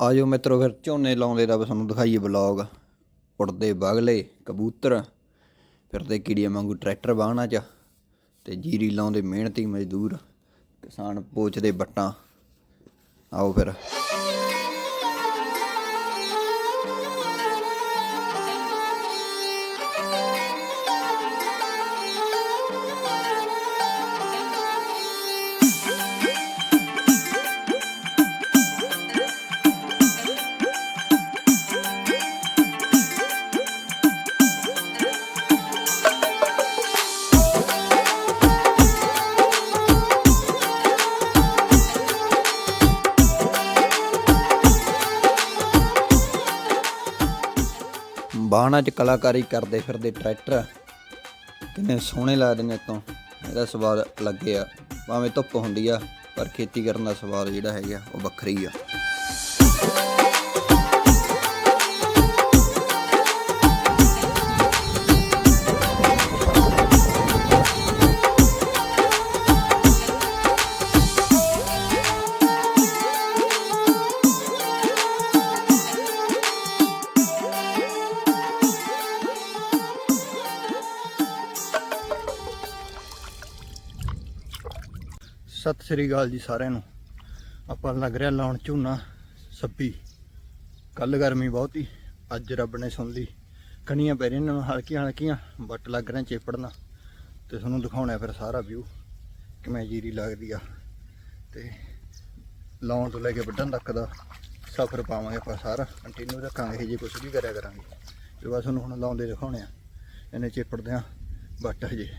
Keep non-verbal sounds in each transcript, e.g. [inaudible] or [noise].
ਆਜੋ ਮਿੱਤਰੋ ਫਿਰ ਝੋਨੇ ਲਾਉਂਦੇ ਦਾ ਤੁਹਾਨੂੰ ਦਿਖਾਈਏ ਬਲੌਗ ਉੜਦੇ ਬਗਲੇ, ਕਬੂਤਰ ਫਿਰਦੇ ਕੀੜੀਆਂ ਵਾਂਗੂ ਟਰੈਕਟਰ ਬਾਹਣਾ ਚ ਤੇ ਜੀਰੀ ਲਾਉਂਦੇ ਮਿਹਨਤੀ ਮਜ਼ਦੂਰ, ਕਿਸਾਨ ਪੋਚਦੇ ਬੱਟਾਂ। ਆਓ ਫਿਰ। ਬਾਹਣਾ ਚ ਕਲਾਕਾਰੀ ਕਰਦੇ ਫਿਰਦੇ ਟਰੈਕਟਰ। ਕਿੰਨੇ ਸੋਹਣੇ ਲੱਗਦੇ ਨੇ ਤੋਂ ਇਹਦਾ ਸਵਾਦ ਲੱਗੇ ਆ। ਭਾਵੇਂ ਧੁੱਪ ਹੁੰਦੀ ਆ, ਪਰ ਖੇਤੀ ਕਰਨ ਦਾ ਸਵਾਦ ਜਿਹੜਾ ਹੈਗਾ, ਉਹ ਵੱਖਰੀ ਆ। ਸਤਿ ਸ੍ਰੀ ਅਕਾਲ ਜੀ ਸਾਰਿਆਂ ਨੂੰ। ਆਪਾਂ ਲੱਗ ਰਿਹਾ ਲਾਉਣ ਝੋਨਾ ਸੱਬੀ। ਕੱਲ ਗਰਮੀ ਬਹੁਤੀ ਅੱਜ ਰੱਬ ਨੇ ਸੁਣ ਲਈ। ਕਣੀਆਂ ਪੈ ਰਹੀਆਂ ਨੇ, ਹਲਕੀਆਂ ਹਲਕੀਆਂ ਬੱਟ ਲੱਗ ਰਿਹਾ ਚੇਪੜਨਾ। ਤੇ ਤੁਹਾਨੂੰ ਦਿਖਾਉਣਾ ਫਿਰ ਸਾਰਾ ਵਿਊ ਕਿਵੇਂ ਜੀਰੀ ਲੱਗਦੀ ਆ। ਤੇ ਲਾਉਣ ਤੋਂ ਲੈ ਕੇ ਵੱਢਣ ਤੱਕ ਦਾ ਸਫ਼ਰ ਪਾਵਾਂਗੇ ਆਪਾਂ ਸਾਰਾ ਕੰਟੀਨਿਊ ਰੱਖਾਂਗੇ ਜੇ ਕੁਝ ਵੀ ਕਰਿਆ ਕਰਾਂਗੇ। ਤੇ ਬਸ ਤੁਹਾਨੂੰ ਹੁਣ ਲਾਉਂਦੇ ਦਿਖਾਉਣੇ ਆ, ਇਹਨੇ ਚੇਪੜਦੇ ਆ ਬੱਟ ਹਜੇ।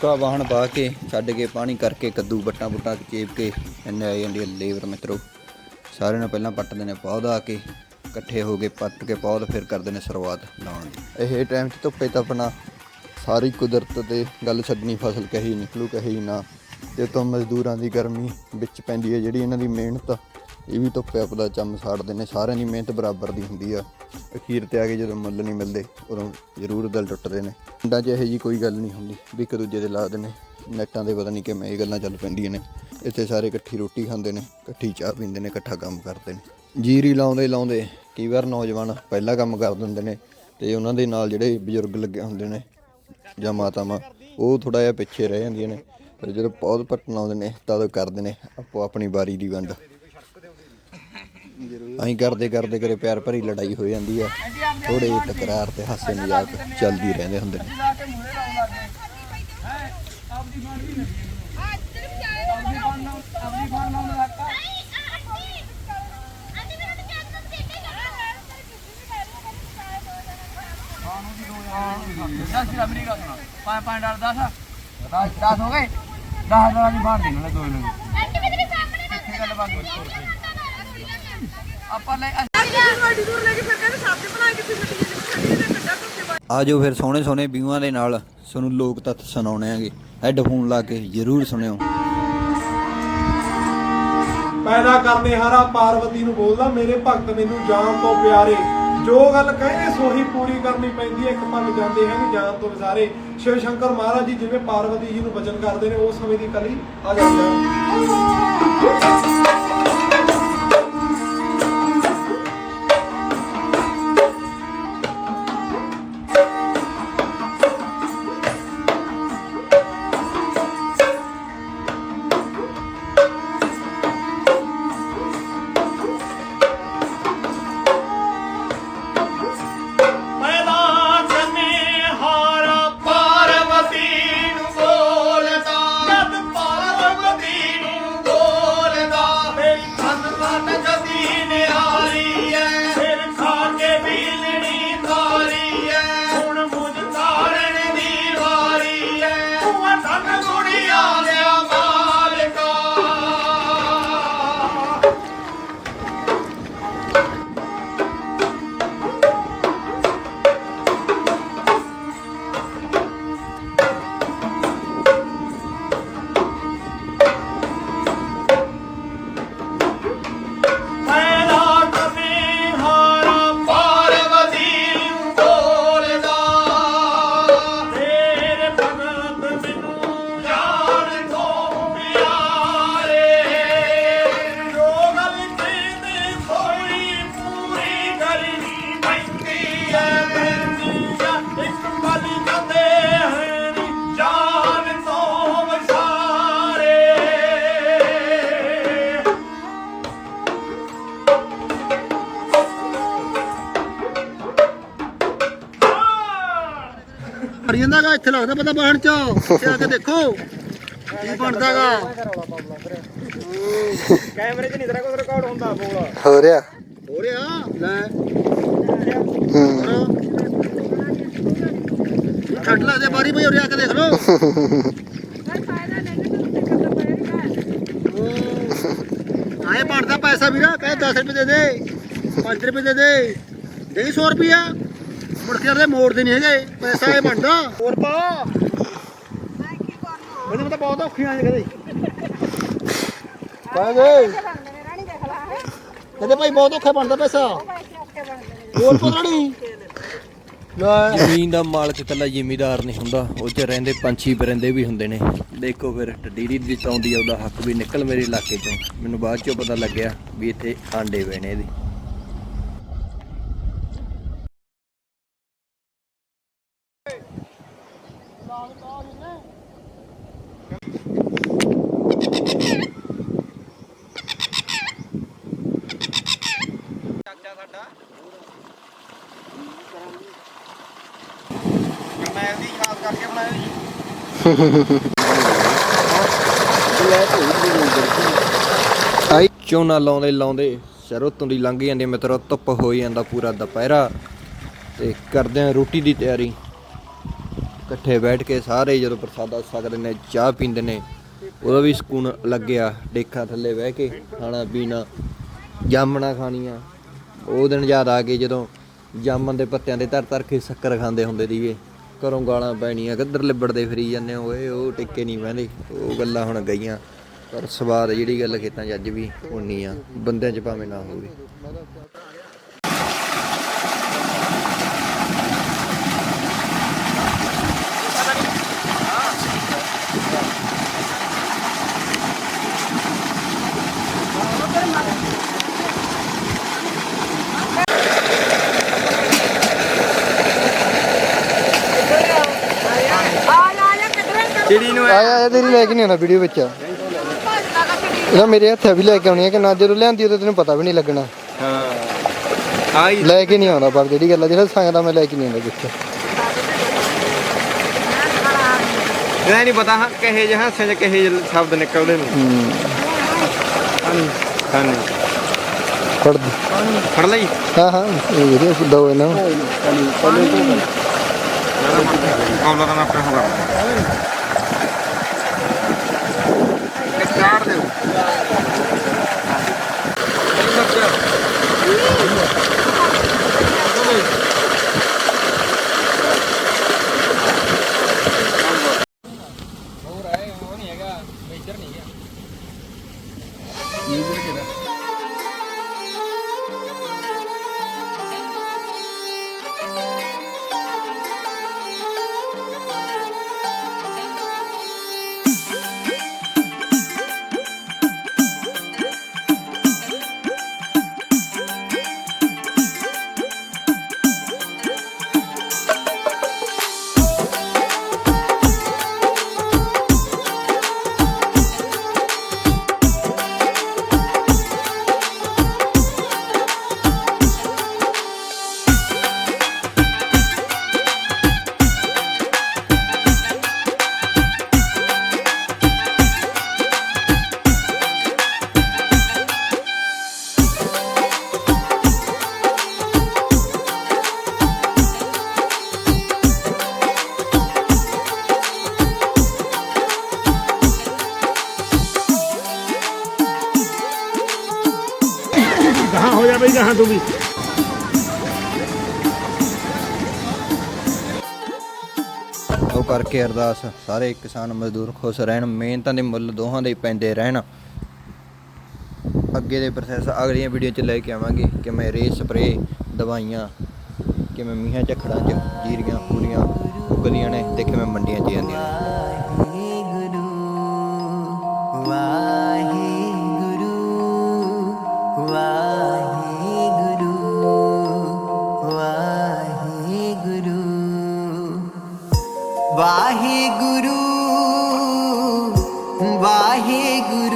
ਸੁੱਕਾ ਵਾਹਣ ਪਾ ਕੇ ਛੱਡ ਕੇ ਪਾਣੀ ਕਰਕੇ ਕੱਦੂ ਬੱਟਾਂ ਬੁੱਟਾਂ ਚੇਪ ਕੇ ਇੰਨੇ ਆ ਜਾਂਦੀ ਹੈ ਲੇਬਰ ਮਿੱਤਰੋ। ਸਾਰਿਆਂ ਨੂੰ ਪਹਿਲਾਂ ਪੱਟਦੇ ਨੇ ਪੌਦਾ ਆ ਕੇ, ਇਕੱਠੇ ਹੋ ਕੇ ਪੱਟ ਕੇ ਪੌਦ ਫਿਰ ਕਰਦੇ ਨੇ ਸ਼ੁਰੂਆਤ ਲਾਉਣ ਦੀ। ਇਹ ਟਾਈਮ 'ਚ ਧੁੱਪੇ ਤਪਣਾ ਸਾਰੀ ਕੁਦਰਤ ਤੇ ਗੱਲ ਛੱਡਣੀ, ਫਸਲ ਕਹੀ ਨਿਕਲੂ, ਕਹੀ ਨਾ। ਤੇ ਤੋਂ ਮਜ਼ਦੂਰਾਂ ਦੀ ਗਰਮੀ ਵਿੱਚ ਪੈਂਦੀ ਹੈ, ਜਿਹੜੀ ਇਹਨਾਂ ਦੀ ਮਿਹਨਤ ਇਹ ਵੀ ਧੁੱਪੇ ਆਪਦਾ ਚੰਮ ਸਾੜਦੇ ਨੇ, ਸਾਰਿਆਂ ਦੀ ਮਿਹਨਤ ਬਰਾਬਰ ਦੀ ਹੁੰਦੀ ਆ। ਅਖੀਰ ਤੇ ਆ ਕੇ ਜਦੋਂ ਮੁੱਲ ਨਹੀਂ ਮਿਲਦੇ, ਉਦੋਂ ਜ਼ਰੂਰ ਦਿਲ ਟੁੱਟਦੇ ਨੇ। ਪਿੰਡਾਂ 'ਚ ਇਹੋ ਜੀ ਕੋਈ ਗੱਲ ਨਹੀਂ ਹੁੰਦੀ ਵੀ ਇੱਕ ਦੂਜੇ ਦੇ ਲਾਦੇ ਨੇ ਨੈਟਾਂ ਦੇ ਪਤਾ ਨਹੀਂ ਕਿਵੇਂ ਇਹ ਗੱਲਾਂ ਚੱਲ ਪੈਂਦੀਆਂ ਨੇ। ਇੱਥੇ ਸਾਰੇ ਇਕੱਠੀ ਰੋਟੀ ਖਾਂਦੇ ਨੇ, ਇਕੱਠੀ ਚਾਹ ਪੀਂਦੇ ਨੇ, ਇਕੱਠਾ ਕੰਮ ਕਰਦੇ ਨੇ। ਜੀਰੀ ਲਾਉਂਦੇ ਲਾਉਂਦੇ ਕਈ ਵਾਰ ਨੌਜਵਾਨ ਪਹਿਲਾ ਕੰਮ ਕਰ ਦਿੰਦੇ ਨੇ ਤੇ ਉਹਨਾਂ ਦੇ ਨਾਲ ਜਿਹੜੇ ਬਜ਼ੁਰਗ ਲੱਗੇ ਹੁੰਦੇ ਨੇ ਜਾਂ ਮਾਤਾਵਾਂ, ਉਹ ਥੋੜਾ ਜਿਹਾ ਪਿੱਛੇ ਰਹਿ ਜਾਂਦੀਆਂ ਨੇ। ਪਰ ਜਦੋਂ ਪੌਦ ਪੱਟਣ ਆਉਂਦੇ ਨੇ, ਤਦ ਉਹ ਕਰਦੇ ਨੇ ਆਪੋ ਆਪਣੀ ਵਾਰੀ ਦੀ ਵੰਡ। ਅਸੀਂ ਕਰਦੇ ਕਰਦੇ ਕਰੇ ਪਿਆਰ ਭਰੀ ਲੜਾਈ ਹੋ ਜਾਂਦੀ ਆ। ਥੋੜੇ ਤਕਰਾਰ ਤੇ ਹਾਸੇ ਮਜ਼ਾਕ ਚੱਲਦੀ ਰਹਿੰਦੇ ਹੁੰਦੇ ਨੇ। ਦਸ ਮੇਰੀ ਗੱਲ ਸੁਣਾ ਪੰਜ ਪੰਜ ਡਾਲ 10 10 10 ਹੋ ਗਏ 10 ਡਾਲਾਂ ਦੀ ਬਾਣ ਦੇਣਾ ਦੋ ਨੂੰ ਕਿੱਥੇ ਗੱਲ ਬਾਤ ਆਪਾਂ ਲੈ ਆਜੋ ਫਿਰ ਸੋਹਣੇ ਸੋਹਣੇ ਵਿਊਆਂ ਦੇ ਨਾਲ ਤੁਹਾਨੂੰ ਲੋਕ ਤੱਥ ਸੁਣਾਉਣੇ ਆਂਗੇ। ਹੈੱਡਫੋਨ ਲਾ ਕੇ ਜ਼ਰੂਰ ਸੁਣਿਓ। ਪੈਦਾ ਕਰਨੇ ਹਾਰਾ ਪਾਰਵਤੀ ਨੂੰ ਬੋਲਦਾ ਮੇਰੇ ਭਗਤ ਮੈਨੂੰ ਜਾਨ ਤੋਂ ਪਿਆਰੇ। ਜੋ ਗੱਲ ਕਹਿੰਦੇ ਸੋਹੀ ਪੂਰੀ ਕਰਨੀ ਪੈਂਦੀ ਹੈ। ਇੱਕ ਪਲ ਜਾਂਦੇ ਹਨ ਜਾਨ ਤੋਂ ਵਿਸਾਰੇ। ਸ਼ਿਵ ਸ਼ੰਕਰ ਮਹਾਰਾਜ ਜੀ ਜਿਵੇਂ ਪਾਰਵਤੀ ਜੀ ਨੂੰ ਵਚਨ ਕਰਦੇ ਨੇ ਉਸ ਸਮੇਂ ਦੀ ਕਲੀ ਆ ਜਾਂਦੀ ਹੈ। ਲੱਗਦਾਗਾ ਇੱਥੇ ਲੱਗਦਾ ਪਤਾ ਬਾਹਣ ਚ। ਇੱਥੇ ਆ ਕੇ ਦੇਖੋ ਕੀ ਬਣਦਾਗਾ। ਕੈਮਰੇ 'ਚ ਨਹੀਂ ਤੇਰਾ ਕੋਈ ਰਿਕਾਰਡ ਹੁੰਦਾ ਬੋਲ। ਹੋ ਰਿਹਾ। ਹੋ ਰਿਹਾ? ਲੈ। ਹੂੰ। ਛੱਡ ਲਾ ਦੇ ਬਾਰੀ ਭਈ ਉਰੇ ਆ ਕੇ ਦੇਖ ਲੋ [laughs] ਆਏ ਬਣਦਾ ਪੈਸਾ ਵੀਰਾ ਕਹੇ 10 ਰੁਪਏ ਦੇ ਦੇ 5 ਰੁਪਏ ਦੇ ਦੇ। ਦੇ 100 ਰੁਪਿਆ ਮੁੜ ਕੇ ਉਹਦੇ ਮੋੜਦੇ ਨਹੀਂ ਹੈਗੇ, ਪੈਸਾ ਇਹ ਬਣਦਾ। ਹੋਰ ਪਾ। ਉਹਦੇ ਤਾਂ ਬਹੁਤ ਔਖੀਆਂ ਨੇ ਕਦੇ। ਪਾ ਦੇ ਕਦੇ ਭਾਈ ਬਹੁਤ ਔਖਾ ਬਣਦਾ ਪੈਸਾ। ਹੋਰ ਪਤਾ ਜ਼ਮੀਨ ਦਾ ਮਾਲਕ ਇਕੱਲਾ ਜ਼ਿਮੀਦਾਰ ਨਹੀਂ ਹੁੰਦਾ, ਉਹ 'ਚ ਰਹਿੰਦੇ ਪੰਛੀ ਪਰਿੰਦੇ ਵੀ ਹੁੰਦੇ ਨੇ। ਦੇਖੋ ਫਿਰ ਟਡੀਰੀ ਵਿੱਚ ਆਉਂਦੀ ਆ, ਉਹਦਾ ਹੱਕ ਵੀ ਨਿਕਲ ਮੇਰੇ ਇਲਾਕੇ ਚੋਂ। ਮੈਨੂੰ ਬਾਅਦ ਚੋਂ ਪਤਾ ਲੱਗਿਆ ਵੀ ਇੱਥੇ ਆਂਡੇ ਪਏ ਨੇ ਇਹਦੇ। ਮੈਂ ਦੀ ਖਾਸ ਕਰਕੇ ਬਣਾਇਆ ਜੀ ਆਈ। ਝੋਨਾ ਲਾਉਂਦੇ ਲਾਉਂਦੇ। ਸਰੋਂ ਤੋਂ ਦੀ ਲੰਘ ਜਾਂਦੀ ਆ ਮਿੱਤਰੋ, ਧੁੱਪ ਹੋ ਜਾਂਦਾ ਪੂਰਾ ਦੁਪਹਿਰਾ। ਤੇ ਕਰਦੇ ਆ ਰੋਟੀ ਦੀ ਤਿਆਰੀ। ਇਕੱਠੇ ਬੈਠ ਕੇ ਸਾਰੇ ਜਦੋਂ ਪ੍ਰਸਾਦਾ ਛਕਦੇ ਨੇ, ਚਾਹ ਪੀਂਦੇ ਨੇ, ਉਹਦਾ ਵੀ ਸਕੂਨ ਲੱਗਿਆ ਡੇਖਾ ਥੱਲੇ ਬਹਿ ਕੇ ਖਾਣਾ ਪੀਣਾ, ਜਾਮਣਾ ਖਾਣੀਆਂ। ਉਹ ਦਿਨ ਯਾਦ ਆ ਗਏ ਜਦੋਂ ਜਾਮਨ ਦੇ ਪੱਤਿਆਂ ਦੇ ਤਰ ਤਰ ਕੇ ਸ਼ੱਕਰ ਖਾਂਦੇ ਹੁੰਦੇ ਸੀਗੇ। ਘਰੋਂ ਗਾਲਾਂ ਪੈਣੀਆਂ, ਕਿੱਧਰ ਲਿਬੜਦੇ ਫਰੀ ਜਾਂਦੇ ਓਏ, ਉਹ ਟਿੱਕੇ ਨਹੀਂ ਬਹਿੰਦੇ। ਉਹ ਗੱਲਾਂ ਹੁਣ ਗਈਆਂ। ਪਰ ਸਵਾਦ ਜਿਹੜੀ ਗੱਲ ਖੇਤਾਂ 'ਚ ਅੱਜ ਵੀ ਉਨੀ ਆ। ਬੰਦਿਆਂ 'ਚ ਭਾਵੇਂ ਨਾ ਹੋਵੇ। ਆਇਆ ਆਇਆ ਤੇਰੀ ਲੈ ਕੇ ਨਹੀਂ ਆਉਣਾ ਵੀਡੀਓ ਵਿੱਚ। ਇਹਦਾ ਮੇਰੇ ਹੱਥ ਵੀ ਲੈ ਕੇ ਆਉਣੀ ਹੈ ਕਿ ਨਾ ਜਦੋਂ ਲਿਆਂਦੀ ਉਦੋਂ ਤੈਨੂੰ ਪਤਾ ਵੀ ਨਹੀਂ ਲੱਗਣਾ। ਹਾਂ ਆਈ ਲੈ ਕੇ ਨਹੀਂ ਆਉਂਦਾ ਪਰ ਜਿਹੜੀ ਗੱਲ ਆ ਜਿਹੜਾ ਸੰਗਦਾ ਮੈਂ ਲੈ ਕੇ ਨਹੀਂ ਆਉਂਦਾ ਕਿੱਥੇ। ਇਹਦਾ ਨਹੀਂ ਪਤਾ ਹਾਂ ਕਹੇ ਜਿਹੇ ਚ ਕਹੇ ਸ਼ਬਦ ਨਿਕਲਦੇ ਨੇ। ਹੂੰ। ਸਾਨੂੰ ਫੜ ਦੇ। ਫੜ ਲਈ? ਹਾਂ ਹਾਂ ਇਹ ਵੀਡੀਓ ਦੋ ਇਹਨਾਂ ਕੌਲਾ ਦਾ ਮੈਂ ਆਪਣੇ ਹੋਗਾ এইগুলোকে ਉਹ ਕਰਕੇ ਅਰਦਾਸ, ਸਾਰੇ ਕਿਸਾਨ ਮਜ਼ਦੂਰ ਖੁਸ਼ ਰਹਿਣ, ਮਿਹਨਤਾਂ ਦੇ ਮੁੱਲ ਦੋਹਾਂ ਦੇ ਪੈਂਦੇ ਰਹਿਣ। ਅੱਗੇ ਦੇ ਪ੍ਰੋਸੈਸ ਅਗਲੀਆਂ ਵੀਡੀਓ 'ਚ ਲੈ ਕੇ ਆਵਾਂਗੇ ਕਿਵੇਂ ਰੇ ਸਪਰੇ ਦਵਾਈਆਂ, ਕਿਵੇਂ ਮੀਂਹਾਂ ਝੱਖੜਾਂ 'ਚ ਜੀਰੀਆਂ ਪੂਰੀਆਂ ਉਗਦੀਆਂ ਨੇ ਤੇ ਕਿਵੇਂ ਮੰਡੀਆਂ 'ਚ ਜਾਂਦੀਆਂ वाहे गुरु